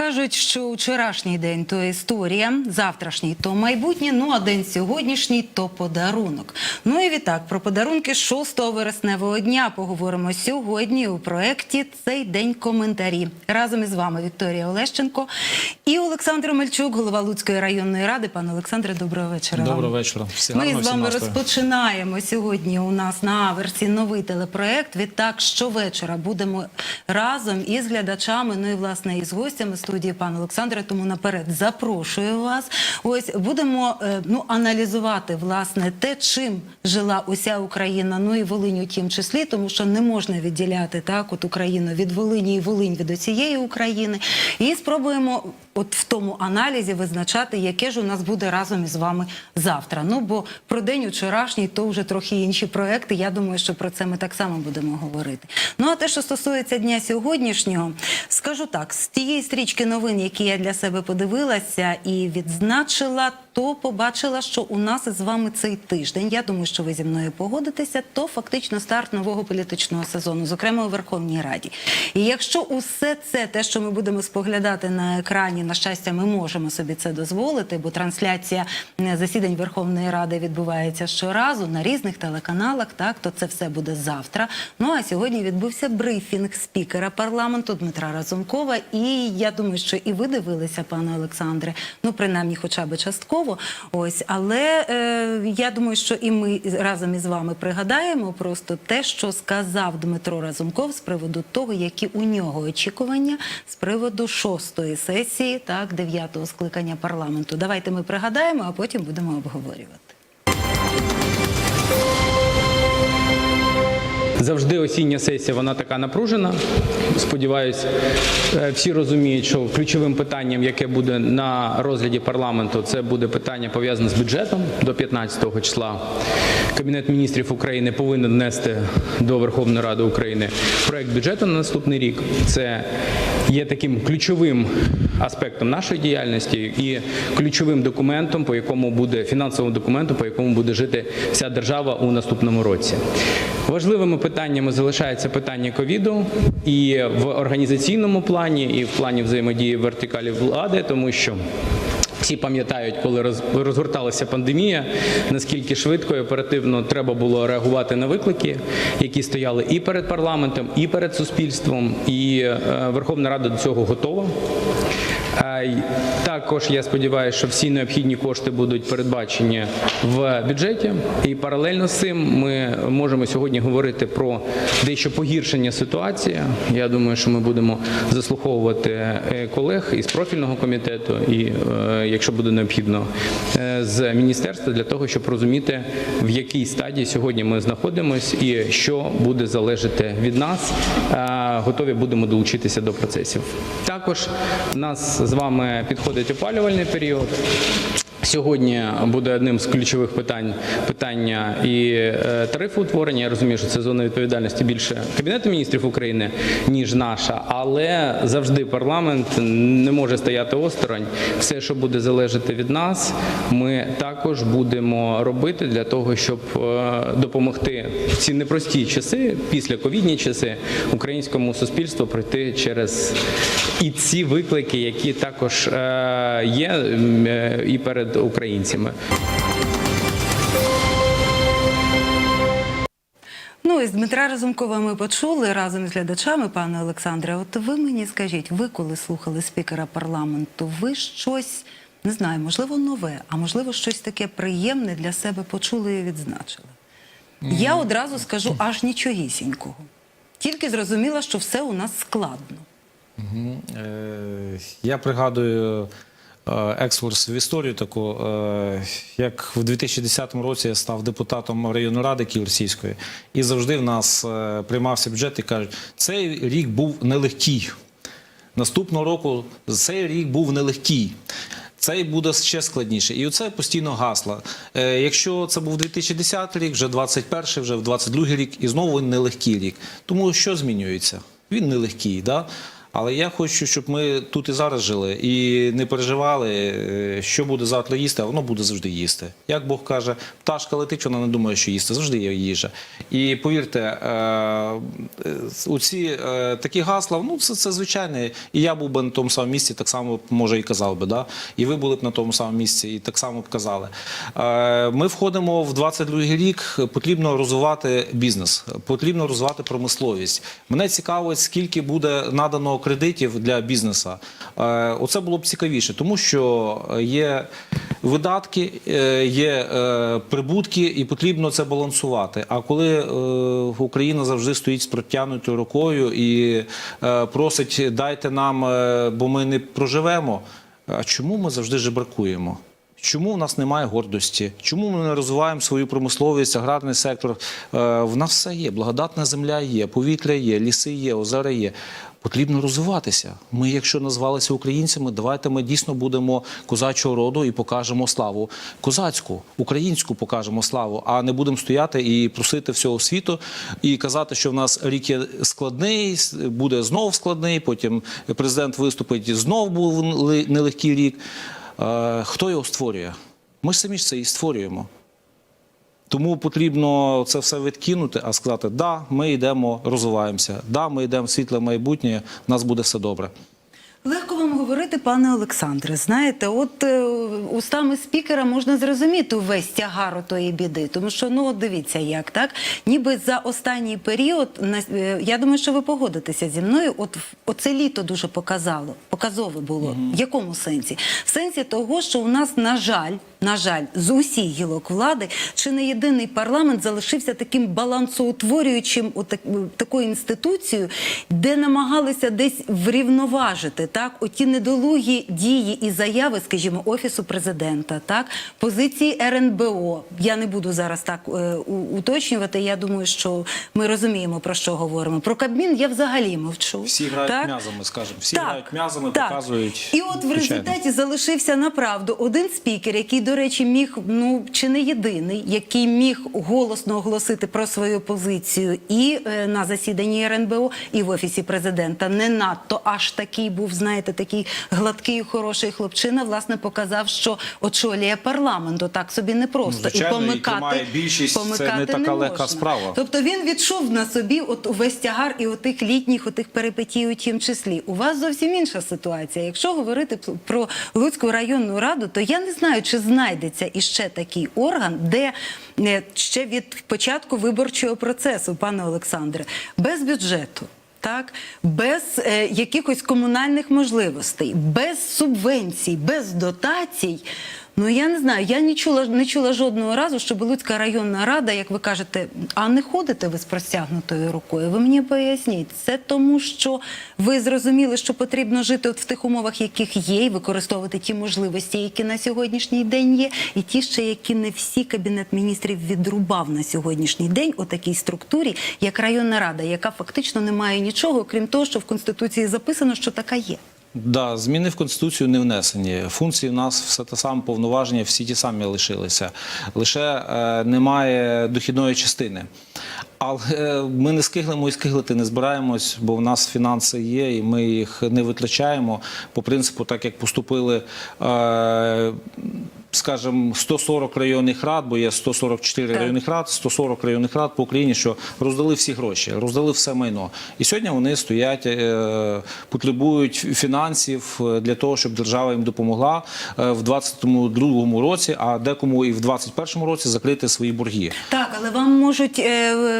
Кажуть, що вчорашній день то історія, завтрашній то майбутнє, ну а день сьогоднішній то подарунок. Ну і відтак про подарунки 6 вересневого дня поговоримо сьогодні у проєкті Цей день коментарі. Разом із вами Вікторія Олещенко і Олександр Мельчук, голова Луцької районної ради. Пане Олександре, доброго вечора. Доброго вечора. Всі Ми з вами розпочинаємо сьогодні. У нас на Аверсі новий телепроект. Відтак щовечора будемо разом із глядачами. Ну і власне із гостями студії пан Олександре. Тому наперед запрошую вас. Ось будемо е, ну аналізувати власне те, чим жила уся Україна. Ну і Волинь у тім числі, тому що не можна відділяти так, от Україну від Волині і Волинь від усієї України. І спробуємо, от в тому аналізі, визначати, яке ж у нас буде разом із вами завтра. Ну бо про день вчорашній то вже трохи інші проекти. Я думаю, що про це ми так само будемо говорити. Ну а те, що стосується дня сьогоднішнього, скажу так: з тієї стрічки новин, які я для себе подивилася і відзначила, то побачила, що у нас із вами цей тиждень. Я думаю, що ви зі мною погодитеся. То фактично старт нового політичного сезону, зокрема у Верховній Раді. І якщо усе це, те, що ми будемо споглядати на екрані, на щастя, ми можемо собі це дозволити, бо трансляція е, засідань Верховної Ради відбувається щоразу на різних телеканалах. Так, то це все буде завтра. Ну а сьогодні відбувся брифінг спікера парламенту Дмитра Разумкова. І я думаю, що і ви дивилися, пане Олександре. Ну, принаймні, хоча б частково. Ось, але е, я думаю, що і ми разом із вами пригадаємо просто те, що сказав Дмитро Разумков з приводу того, які у нього очікування з приводу шостої сесії, так, дев'ятого скликання парламенту. Давайте ми пригадаємо, а потім будемо обговорювати. Завжди осіння сесія вона така напружена. Сподіваюсь, е, всі розуміють, що ключовим питанням, яке буде на розгляді парламенту, це буде питання пов'язане з бюджетом до 15 числа. Кабінет міністрів України повинен внести до Верховної Ради України проект бюджету на наступний рік. Це є таким ключовим аспектом нашої діяльності і ключовим документом, по якому буде фінансовим документом, по якому буде жити вся держава у наступному році. Важливими питаннями залишається питання ковіду і в організаційному плані, і в плані взаємодії вертикалі влади, тому що. Всі пам'ятають, коли розгорталася пандемія, наскільки швидко і оперативно треба було реагувати на виклики, які стояли і перед парламентом, і перед суспільством. І е, Верховна Рада до цього готова. Також я сподіваюся, що всі необхідні кошти будуть передбачені в бюджеті. І паралельно з цим ми можемо сьогодні говорити про дещо погіршення ситуації. Я думаю, що ми будемо заслуховувати е, колег із профільного комітету, і е, якщо буде необхідно, е, з міністерства для того, щоб розуміти, в якій стадії сьогодні ми знаходимося і що буде залежати від нас. Готові будемо долучитися до процесів. Також нас з вами підходить опалювальний період. Сьогодні буде одним з ключових питань питання і е, тарифоутворення. Я розумію, що це зона відповідальності більше Кабінету міністрів України, ніж наша, але завжди парламент не може стояти осторонь. Все, що буде залежати від нас, ми також будемо робити для того, щоб е, допомогти в ці непрості часи, після ковідні часи, українському суспільству пройти через і ці виклики, які також е, є е, і перед українцями. Ну і з Дмитра Разумкова ми почули разом з глядачами, пане Олександре. От ви мені скажіть, ви коли слухали спікера парламенту, ви щось не знаю, можливо, нове, а можливо, щось таке приємне для себе почули і відзначили. Я одразу скажу аж нічогісінького. Тільки зрозуміла, що все у нас складно. Е, Я пригадую е, екскурс в історію таку, е, як в 2010 році я став депутатом районної ради Ківерсійської, і завжди в нас приймався бюджет і кажуть, цей рік був нелегкий. Наступного року цей рік був нелегкий. Цей буде ще складніше. І оце постійно гасло. Е, якщо це був 2010 рік, вже 21 вже в 22 рік, і знову він нелегкий рік. Тому що змінюється? Він нелегкий. Да? Але я хочу, щоб ми тут і зараз жили і не переживали, е, що буде завтра їсти, а воно буде завжди їсти. Як Бог каже, пташка летить, вона не думає, що їсти, завжди є їжа. І повірте, у ці такі гасла, ну це, це звичайне. І я був би на тому самому місці, так само може і казав би, да? і ви були б на тому самому місці, і так само б казали. Е, Ми входимо в 22-й рік. Потрібно розвивати бізнес, потрібно розвивати промисловість. Мене цікавить, скільки буде надано кредитів для бізнесу. Е, Оце було б цікавіше, тому що є видатки, е, є е, прибутки, і потрібно це балансувати. А коли Україна завжди стоїть з протягнутою рукою і просить дайте нам, бо ми не проживемо. А чому ми завжди жебракуємо? Чому в нас немає гордості? Чому ми не розвиваємо свою промисловість, аграрний сектор? Е, В нас все є. Благодатна земля є, повітря є, ліси є, озера є. Потрібно розвиватися. Ми, якщо назвалися українцями, давайте ми дійсно будемо козачого роду і покажемо славу козацьку, українську покажемо славу, а не будемо стояти і просити всього світу і казати, що в нас рік є складний, буде знов складний. Потім президент виступить, знов був нелегкий рік. Хто його створює? Ми ж самі ж це і створюємо. Тому потрібно це все відкинути, а сказати, да, ми йдемо, розвиваємося, да, ми йдемо в світле майбутнє, у нас буде все добре. Легко вам говорити, пане Олександре. Знаєте, от е, устами спікера можна зрозуміти увесь тягар тої біди, тому що ну от дивіться, як так, ніби за останній період на е, я думаю, що ви погодитеся зі мною. От оце літо дуже показало, показове було. В якому сенсі? В сенсі того, що у нас, на жаль, на жаль, з усіх гілок влади, чи не єдиний парламент залишився таким балансоутворюючим такою інституцією, де намагалися десь врівноважити так, оті недолугі дії і заяви, скажімо, офісу президента, так, позиції РНБО. Я не буду зараз так е, уточнювати. Я думаю, що ми розуміємо про що говоримо. Про Кабмін я взагалі мовчу. Всі грають так? м'язами, скажімо. Всі грають м'язами, так. показують. І от в результаті залишився направду один спікер, який, до речі, міг, ну чи не єдиний, який міг голосно оголосити про свою позицію і е, на засіданні РНБО, і в офісі президента. Не надто аж такий був, знаєте, такий гладкий, хороший хлопчина. Власне, показав, що очолює парламент. Отак собі не просто Ну, звичайно, і помикати, тримає більшість, це не така легка можна. справа. Тобто він відчув на собі от увесь тягар і отих літніх, отих перипетій у тім числі. У вас зовсім інша ситуація. Якщо говорити про Луцьку районну раду, то я не знаю, чи знайдеться іще такий орган, де е, ще від початку виборчого процесу, пане Олександре, без бюджету. Так, без е, якихось комунальних можливостей, без субвенцій, без дотацій. Ну я не знаю, я не чула не чула жодного разу, щоб Луцька районна рада, як ви кажете, а не ходите ви з простягнутою рукою. Ви мені поясніть, це тому, що ви зрозуміли, що потрібно жити от в тих умовах, яких є, і використовувати ті можливості, які на сьогоднішній день є, і ті ще, які не всі кабінет міністрів відрубав на сьогоднішній день у такій структурі, як районна рада, яка фактично не має нічого, крім того, що в конституції записано, що така є. Да, зміни в конституцію не внесені. Функції в нас все те саме повноваження, всі ті самі лишилися. Лише е, немає дохідної частини. Але е, ми не скиглимо і скиглити не збираємось, бо в нас фінанси є, і ми їх не витрачаємо по принципу, так як поступили. Е, Скажімо, 140 районних рад, бо є 144 Так. районних рад, 140 районних рад по Україні, що роздали всі гроші, роздали все майно. І сьогодні вони стоять, е, потребують фінансів для того, щоб держава їм допомогла в 2022 році, а декому і в 2021 році закрити свої борги. Так, але вам можуть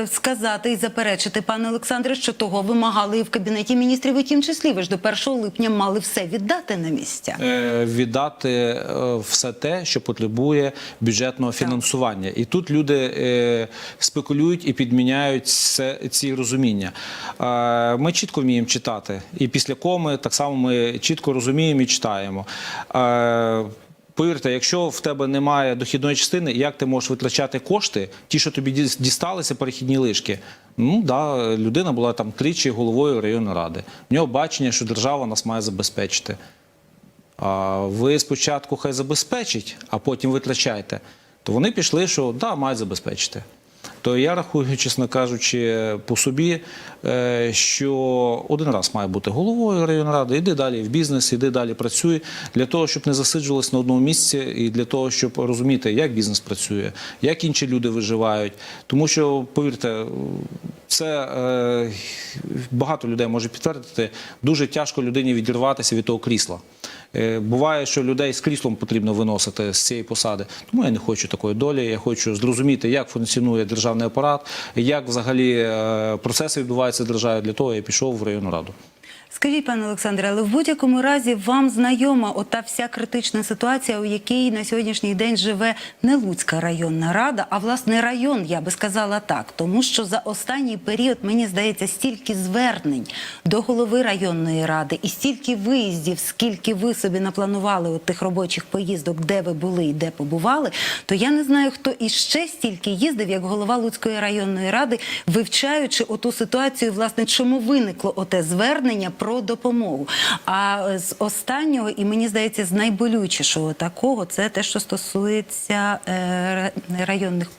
сказати і заперечити, пане Олександре, що того вимагали і в кабінеті міністрів, у тім числі. Ви ж до 1 липня мали все віддати на місця. Е, віддати е, все те, що потребує бюджетного фінансування. І тут люди е, спекулюють і підміняють це, ці розуміння. Е, Ми чітко вміємо читати. І після коми так само ми чітко розуміємо і читаємо. Е, Повірте, якщо в тебе немає дохідної частини, як ти можеш витрачати кошти, ті, що тобі дісталися, перехідні лишки? Ну да, людина була там тричі головою районної ради. В нього бачення, що держава нас має забезпечити. А ви спочатку хай забезпечить, а потім витрачайте. То вони пішли, що да, мають забезпечити. То я рахую, чесно кажучи, по собі, е, що один раз має бути головою районної ради, іди далі в бізнес, іди далі працюй для того, щоб не засиджувалися на одному місці, і для того, щоб розуміти, як бізнес працює, як інші люди виживають. Тому що, повірте, це е, багато людей може підтвердити. Дуже тяжко людині відірватися від того крісла. Е, Буває, що людей з кріслом потрібно виносити з цієї посади. Тому я не хочу такої долі. Я хочу зрозуміти, як функціонує державний апарат, як взагалі е, процеси відбуваються в державі. Для того я пішов в районну раду. Скажіть, пане Олександре, але в будь-якому разі вам знайома ота вся критична ситуація, у якій на сьогоднішній день живе не Луцька районна рада, а власне район, я би сказала так. Тому що за останній період, мені здається, стільки звернень до голови районної ради і стільки виїздів, скільки ви собі напланували от тих робочих поїздок, де ви були і де побували, то я не знаю, хто іще стільки їздив, як голова Луцької районної ради, вивчаючи оту ситуацію, власне, чому виникло оте звернення про допомогу. А з останнього, і мені здається, з найболючішого такого, це те, що стосується е, районних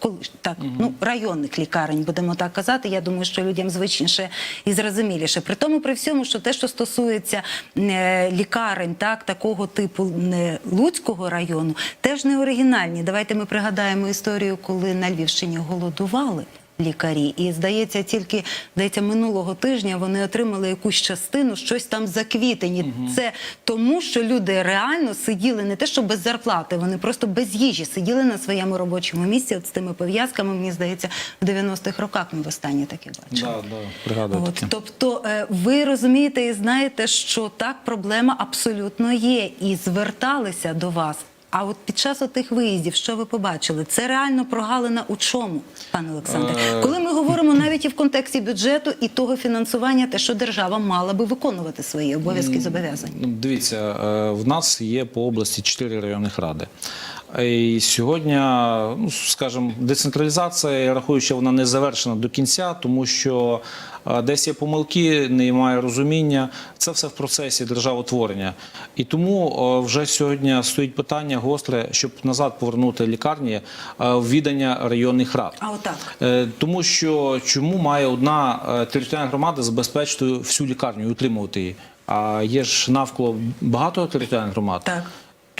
так, ну, районних лікарень, будемо так казати. Я думаю, що людям звичніше і зрозуміліше. При тому, при всьому, що те, що стосується е, лікарень, так, такого типу е, Луцького району, теж не оригінальні. Давайте ми пригадаємо історію, коли на Львівщині голодували лікарі. І здається, тільки здається, минулого тижня вони отримали якусь частину, щось там за квітень. І Це тому, що люди реально сиділи не те, що без зарплати, вони просто без їжі сиділи на своєму робочому місці. От з тими пов'язками, мені здається, в 90-х роках ми востаннє таке бачили. Да, да, пригадую От, таке. тобто е, ви розумієте і знаєте, що так проблема абсолютно є, і зверталися до вас. А от під час тих виїздів, що ви побачили, це реально прогалина у чому, пане Олександре? Е, Коли ми говоримо навіть і в контексті бюджету і того фінансування, те, що держава мала би виконувати свої обов'язки і зобов'язання. Ну, Дивіться, е, в нас є по області чотири районних ради. І сьогодні, ну скажімо, децентралізація, я рахую, що вона не завершена до кінця, тому що десь є помилки, немає розуміння. Це все в процесі державотворення. І тому вже сьогодні стоїть питання гостре, щоб назад повернути лікарні в відання районних рад. А отак. Е, Тому що чому має одна е, територіальна громада забезпечити всю лікарню і утримувати її? А є ж навколо багато територіальних громад. Так.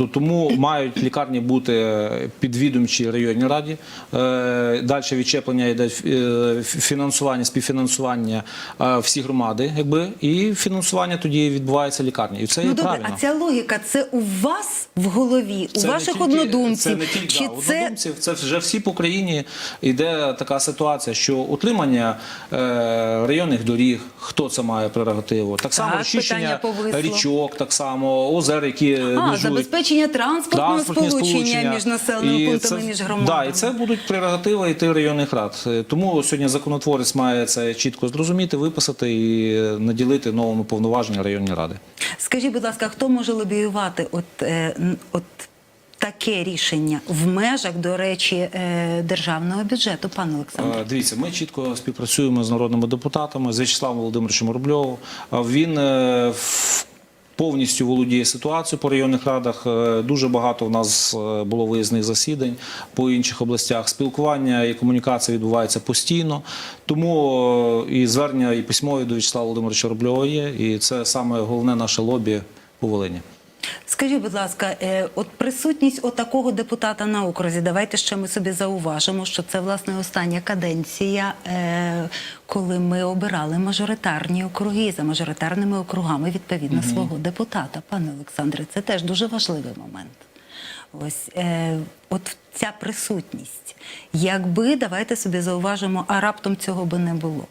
То тому мають лікарні бути підвідомчі районній раді. Е, Далі відчеплення йде е, фінансування, співфінансування е, всі громади, якби і фінансування тоді відбувається лікарні. І це Ну є добре, правильно. а ця логіка це у вас в голові, у Це ваших тільки- однодумців? Це не тільки Чи да, це однодумців, це вже всі по країні йде така ситуація, що утримання районних доріг, хто це має прерогативу, так само Так, розчищення річок, так само озер, які а, межують. Забезпечення транспортного Транспортні сполучення, між населеними І пунктами, це- між громадами? Да, і це будуть прерогативи і тих районних рад. Е, Тому сьогодні законотворець має це чітко зрозуміти, виписати і е, наділити новими повноваження районні ради. Скажіть, будь ласка, хто може лобіювати от, е, н- от таке рішення в межах, до речі, е, державного бюджету, пане Олександре? Е, Дивіться, ми чітко співпрацюємо з народними депутатами, з В'ячеславом Володимировичем Рубльовим. Е, Він е, в- повністю володіє ситуацією по районних радах. Е, Дуже багато в нас е, було виїзних засідань по інших областях. Спілкування і комунікація відбувається постійно. Тому е, і звернення і письмові до В'ячеслава Володимировича Рубльова є. І це саме головне наше лобі по Волині. Скажіть, будь ласка, е, от присутність отакого депутата на окрузі, давайте ще ми собі зауважимо, що це власне остання каденція, е, коли ми обирали мажоритарні округи за мажоритарними округами відповідно свого депутата. Пане Олександре, це теж дуже важливий момент. Ось е, от ця присутність. Якби давайте собі зауважимо, а раптом цього би не було.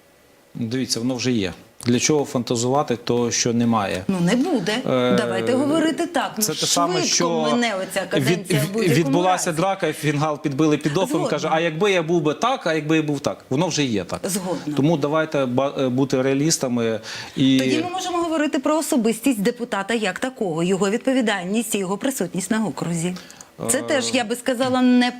Дивіться, воно вже є. Для чого фантазувати, то що немає. Ну не буде. Е, Давайте говорити так. Ну, Це те саме, що мене оця каденція від- відбулася драка, фінгал підбили під офом, каже, а якби я був би так, а якби я був так. Воно вже є так. Згодна. Тому давайте е, бути реалістами. І... Тоді ми можемо говорити про особистість депутата як такого, його відповідальність і його присутність на окрузі. Це теж, я би сказала, не,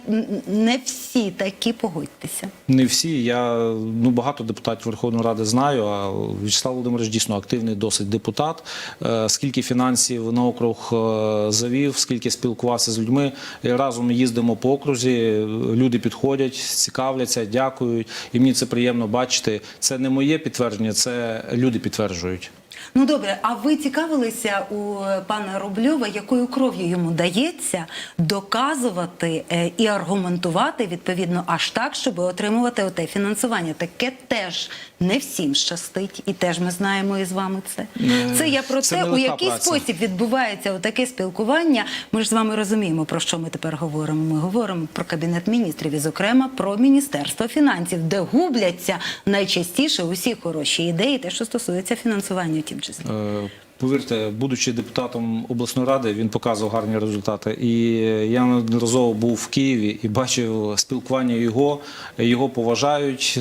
не всі такі, погодьтеся. Не всі. Я ну багато депутатів Верховної Ради знаю. А Вячеслав Володимирович дійсно активний досить депутат. Е, Скільки фінансів на округ е, завів, скільки спілкувався з людьми. Разом їздимо по окрузі. Люди підходять, цікавляться, дякують. І мені це приємно бачити. Це не моє підтвердження, це люди підтверджують. Ну добре, а ви цікавилися у пана Рубльова, якою кров'ю йому дається доказувати е, і аргументувати відповідно аж так, щоб отримувати оте фінансування? Таке теж не всім щастить, і теж ми знаємо із вами це. Е, Це я про це те, у який праця. спосіб відбувається таке спілкування. Ми ж з вами розуміємо, про що ми тепер говоримо. Ми говоримо про кабінет міністрів і, зокрема, про міністерство фінансів, де губляться найчастіше усі хороші ідеї, те, що стосується фінансування, тім числі. Е, Повірте, будучи депутатом обласної ради, він показував гарні результати. І я неодноразово був в Києві і бачив спілкування його. Його поважають е,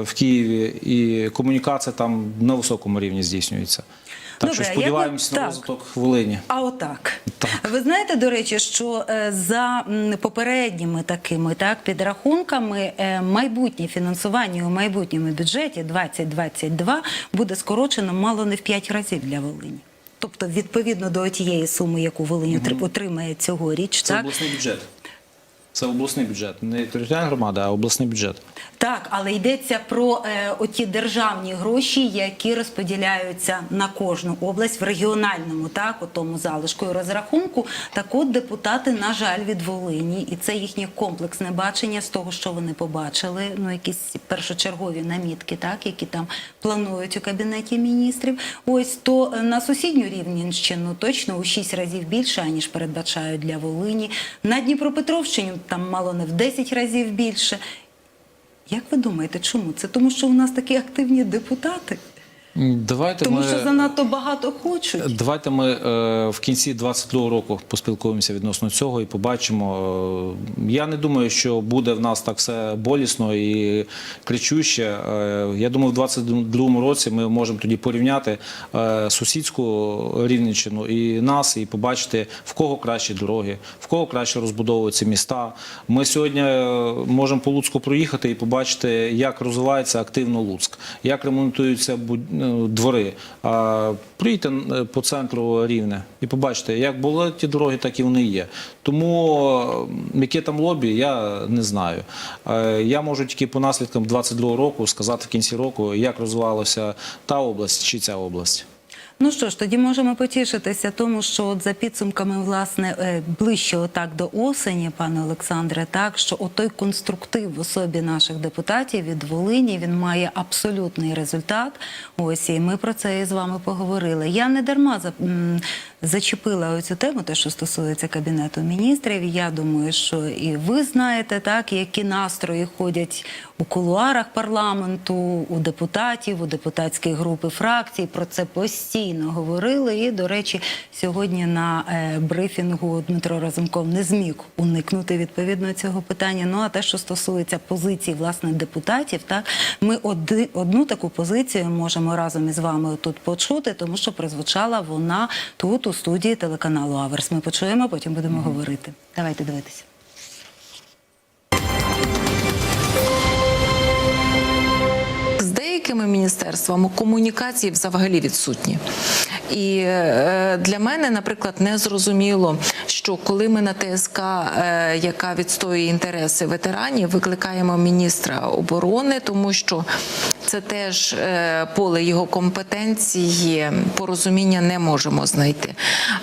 в Києві, і комунікація там на високому рівні здійснюється. Так Добре, що а як ви- сподіваємося на так. розвиток Волині. А отак. Так. Ви знаєте, до речі, що е, за попередніми такими так підрахунками е, майбутнє фінансування у майбутньому бюджеті 2022 буде скорочено мало не в 5 разів для Волині. Тобто, відповідно до тієї суми, яку Волинь отри- отримає цьогоріч, Це так обласний бюджет. Це обласний бюджет, не територіальна громада, а обласний бюджет. Так, але йдеться про е, оті державні гроші, які розподіляються на кожну область в регіональному, так, у тому залишку і розрахунку. Так от депутати, на жаль, від Волині, і це їхнє комплексне бачення з того, що вони побачили, ну якісь першочергові намітки, так, які там планують у кабінеті міністрів. Ось то е, на сусідню Рівненщину точно у 6 разів більше, аніж передбачають для Волині. На Дніпропетровщині там мало не в 10 разів більше. Як ви думаєте, чому? Це тому, що у нас такі активні депутати? Давайте Тому ми... що занадто багато хочуть. Давайте ми е, в кінці 22 року поспілкуємося відносно цього і побачимо. Е, я не думаю, що буде в нас так все болісно і кричуще. Е, я думаю, в 22 році ми можемо тоді порівняти е, сусідську Рівненщину і нас, і побачити в кого кращі дороги, в кого краще розбудовуються міста. Ми сьогодні можемо по Луцьку проїхати і побачити, як розвивається активно Луцьк, як ремонтуються буд- ну, двори. А приїдьте е, по центру рівне і побачите, як були ті дороги, так і вони є. Тому е, яке там лобі, я не знаю. Е, Я можу тільки по наслідкам 22 року сказати в кінці року, як розвивалася та область чи ця область. Ну що ж, тоді можемо потішитися тому, що от за підсумками власне е, ближче отак до осені, пане Олександре, так що отой конструктив в особі наших депутатів від Волині він має абсолютний результат. Ось і ми про це і з вами поговорили. Я не дарма за. Зачепила оцю тему, те, що стосується кабінету міністрів. Я думаю, що і ви знаєте, так які настрої ходять у кулуарах парламенту, у депутатів, у депутатських груп і фракцій. Про це постійно говорили. І, до речі, сьогодні на е, брифінгу Дмитро Разумков не зміг уникнути відповідно цього питання. Ну а те, що стосується позиції власне депутатів, так ми оди, одну таку позицію можемо разом із вами тут почути, тому що прозвучала вона тут у студії телеканалу Аверс. Ми почуємо, потім будемо говорити. Давайте дивитися. Деякими міністерствами комунікації взагалі відсутні. І е, для мене, наприклад, не зрозуміло, що коли ми на ТСК, е, яка відстоює інтереси ветеранів, викликаємо міністра оборони, тому що це теж е, поле його компетенції, порозуміння не можемо знайти.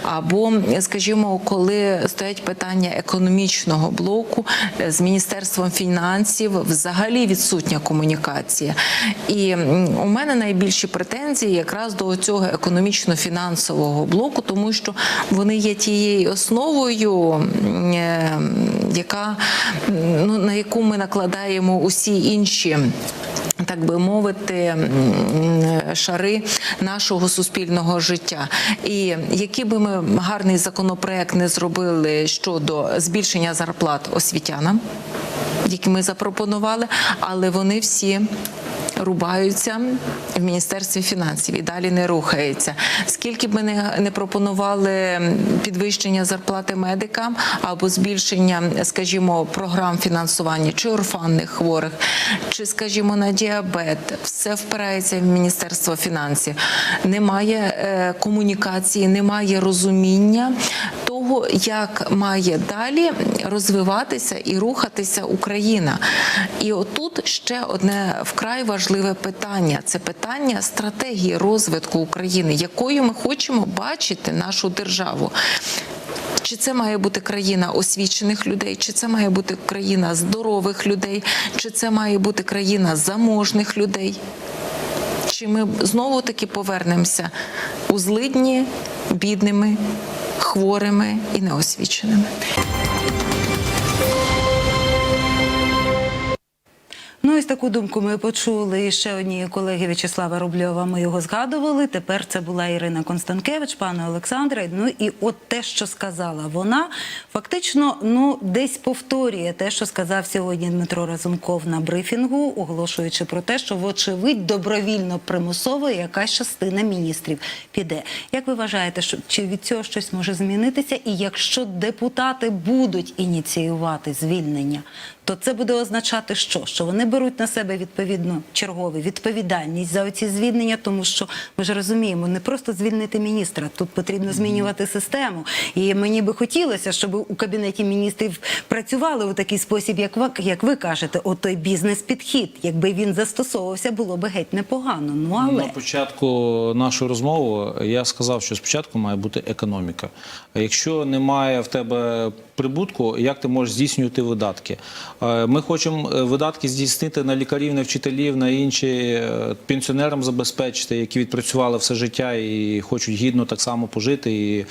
Або, скажімо, коли стоять питання економічного блоку е, з міністерством фінансів, взагалі відсутня комунікація. І у мене найбільші претензії якраз до цього економічно-фінансового блоку, тому що вони є тією основою, е, яка ну на яку ми накладаємо усі інші. Так би мовити, шари нашого суспільного життя. І який би ми гарний законопроект не зробили щодо збільшення зарплат освітянам, які ми запропонували, але вони всі рубаються в міністерстві фінансів і далі не рухається. Скільки б ми не, пропонували підвищення зарплати медикам або збільшення, скажімо, програм фінансування чи орфанних хворих, чи, скажімо, на діабет, все впирається в міністерство фінансів. Немає е, комунікації, немає розуміння того, як має далі розвиватися і рухатися Україна. І отут ще одне вкрай важливе питання: це питання стратегії розвитку України, якою ми хочемо бачити нашу державу. Чи це має бути країна освічених людей, чи це має бути країна здорових людей, чи це має бути країна заможних людей? Чи ми знову таки повернемося у злидні бідними, хворими і неосвіченими? Ну, ось таку думку ми почули ще однієї колеги В'ячеслава Рубльова. Ми його згадували. Тепер це була Ірина Констанкевич, пане Олександре. Ну і от те, що сказала вона, фактично, ну десь повторює те, що сказав сьогодні Дмитро Разумков на брифінгу, оголошуючи про те, що вочевидь добровільно примусово якась частина міністрів піде. Як ви вважаєте, що чи від цього щось може змінитися? І якщо депутати будуть ініціювати звільнення, то це буде означати, що? Що вони беруть на себе відповідно чергову відповідальність за оці звільнення, тому що ми ж розуміємо, не просто звільнити міністра, тут потрібно змінювати систему. І мені би хотілося, щоб у кабінеті міністрів працювали у такий спосіб, як ви, як ви кажете, от той бізнес-підхід. Якби він застосовувався, було би геть непогано. Ну але На початку нашої розмови я сказав, що спочатку має бути економіка. Якщо немає в тебе прибутку, як ти можеш здійснювати видатки? Е, Ми хочемо е, видатки здійснити на лікарів, на вчителів, на інші е, пенсіонерам забезпечити, які відпрацювали все життя і хочуть гідно так само пожити, і,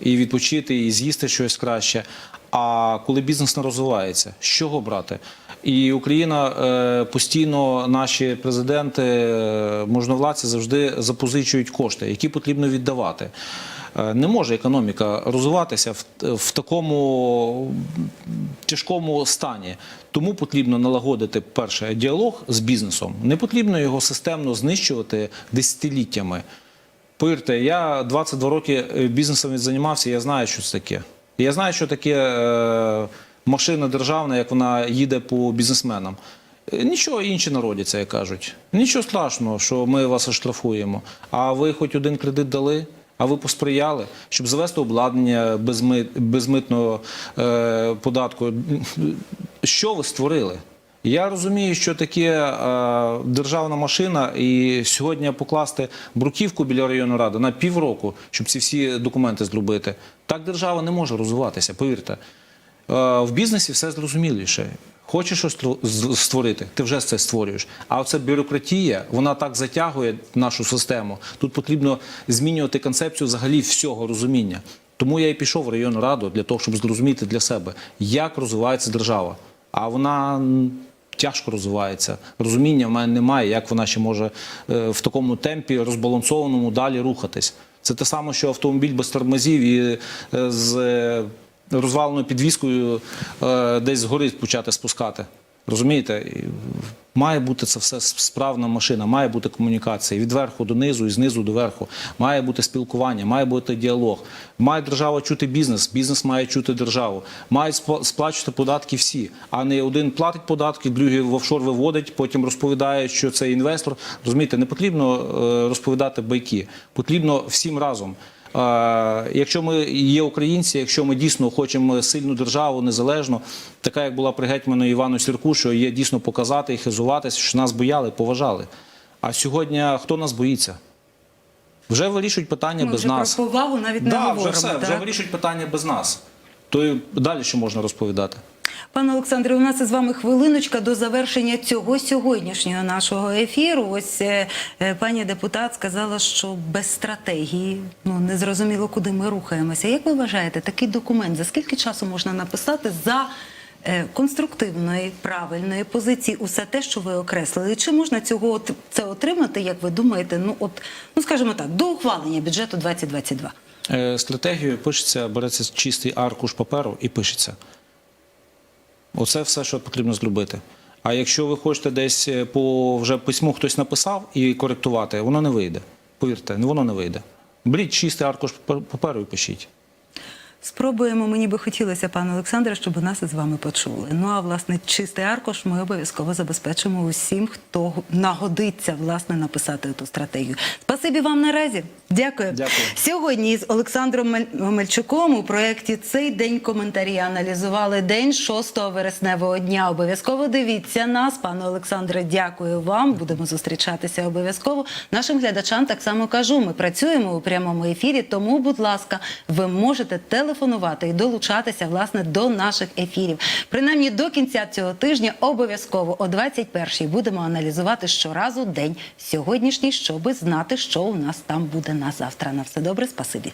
і відпочити, і з'їсти щось краще. А коли бізнес не розвивається, з чого брати? І Україна постійно, наші президенти, можновладці завжди запозичують кошти, які потрібно віддавати. Е, Не може економіка розвиватися в, в такому тяжкому стані. Тому потрібно налагодити перше діалог з бізнесом. Не потрібно його системно знищувати десятиліттями. Повірте, я 22 роки е, бізнесом займався, я знаю, що це таке. Я знаю, що таке е, машина державна, як вона їде по бізнесменам. Нічого інші народяться, як кажуть. Нічого страшного, що ми вас оштрафуємо. А ви хоч один кредит дали? А ви посприяли, щоб завести обладнання безми, безмитного е, податку. Що ви створили? Я розумію, що таке е, державна машина, і сьогодні покласти бруківку біля районної ради на півроку, щоб ці всі документи зробити. Так держава не може розвиватися, повірте. Е, в бізнесі все зрозуміліше. Хочеш щось створити, ти вже це створюєш. А оця бюрократія, вона так затягує нашу систему. Тут потрібно змінювати концепцію взагалі всього розуміння. Тому я і пішов в районну раду для того, щоб зрозуміти для себе, як розвивається держава. А вона тяжко розвивається. Розуміння в мене немає, як вона ще може е, в такому темпі розбалансованому далі рухатись. Це те саме, що автомобіль без тормозів і е, з е, розваленою підвіскою е, десь згори почати спускати. Розумієте? Має бути це все справна машина, має бути комунікація від верху до низу і знизу до верху. Має бути спілкування, має бути діалог. Має держава чути бізнес, бізнес має чути державу. Мають спла- сплачувати податки всі, а не один платить податки, другий в офшор виводить, потім розповідає, що це інвестор. Розумієте, не потрібно е, розповідати байки, потрібно всім разом. Якщо ми є українці, якщо ми дійсно хочемо сильну державу, незалежну, така як була при гетьману Івану Сірку, що є дійсно показати і хизуватися, що нас бояли, поважали. А сьогодні хто нас боїться? Вже вирішують питання ми без вже нас. про повагу навіть не да, говоримо. вже все, так? вже вирішують питання без нас. То і далі що можна розповідати? Пане Олександре, у нас із вами хвилиночка до завершення цього сьогоднішнього нашого ефіру. Ось е, е, пані депутат сказала, що без стратегії ну не зрозуміло, куди ми рухаємося. Як ви вважаєте, такий документ за скільки часу можна написати за е, конструктивної, правильної позиції, усе те, що ви окреслили? Чи можна цього це отримати, як ви думаєте? Ну от ну скажімо так, до ухвалення бюджету 2022? Е, Стратегією пишеться, береться чистий аркуш паперу і пишеться. Оце все, що потрібно зробити. А якщо ви хочете десь е, по вже письму хтось написав і коректувати, воно не вийде. Повірте, воно не вийде. Беріть чистий аркуш папер- паперу і пишіть. Спробуємо. Мені би хотілося, пане Олександре, щоб нас із вами почули. Ну а власне чистий аркуш ми обов'язково забезпечимо усім, хто нагодиться власне написати ту стратегію. Спасибі вам наразі. Дякую. Дякую. Сьогодні із Олександром Мельчуком у проєкті цей день коментарі аналізували день 6 вересневого дня. Обов'язково дивіться нас, пане Олександре. Дякую вам. Будемо зустрічатися обов'язково. Нашим глядачам так само кажу. Ми працюємо у прямому ефірі. Тому, будь ласка, ви можете телефонувати і долучатися власне до наших ефірів. Принаймні до кінця цього тижня обов'язково о 21-й будемо аналізувати щоразу день сьогоднішній, щоби знати, що у нас там буде на завтра. На все добре, спасибі.